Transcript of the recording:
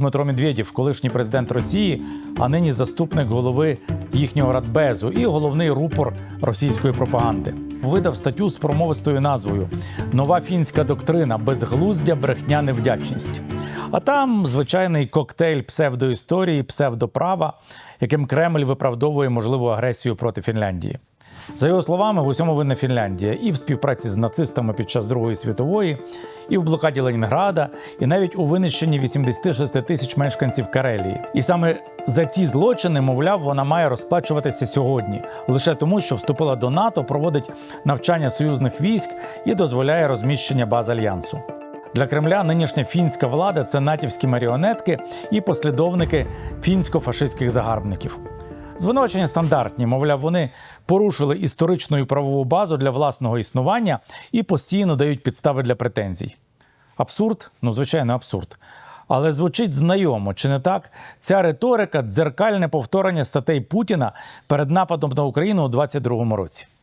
Дмитро Медведєв, колишній президент Росії, а нині заступник голови їхнього радбезу і головний рупор російської пропаганди, видав статтю з промовистою назвою Нова фінська доктрина безглуздя, брехня, невдячність. А там звичайний коктейль псевдоісторії, псевдоправа, яким Кремль виправдовує можливу агресію проти Фінляндії. За його словами, в усьому винна Фінляндія і в співпраці з нацистами під час Другої світової, і в блокаді Ленінграда, і навіть у винищенні 86 тисяч мешканців Карелії. І саме за ці злочини, мовляв, вона має розплачуватися сьогодні, лише тому, що вступила до НАТО, проводить навчання союзних військ і дозволяє розміщення баз альянсу. Для Кремля нинішня фінська влада це натівські маріонетки і послідовники фінсько-фашистських загарбників. Звинувачення стандартні, мовляв, вони порушили історичну і правову базу для власного існування і постійно дають підстави для претензій. Абсурд? Ну, звичайно, абсурд. Але звучить знайомо, чи не так? Ця риторика дзеркальне повторення статей Путіна перед нападом на Україну у 22-му році.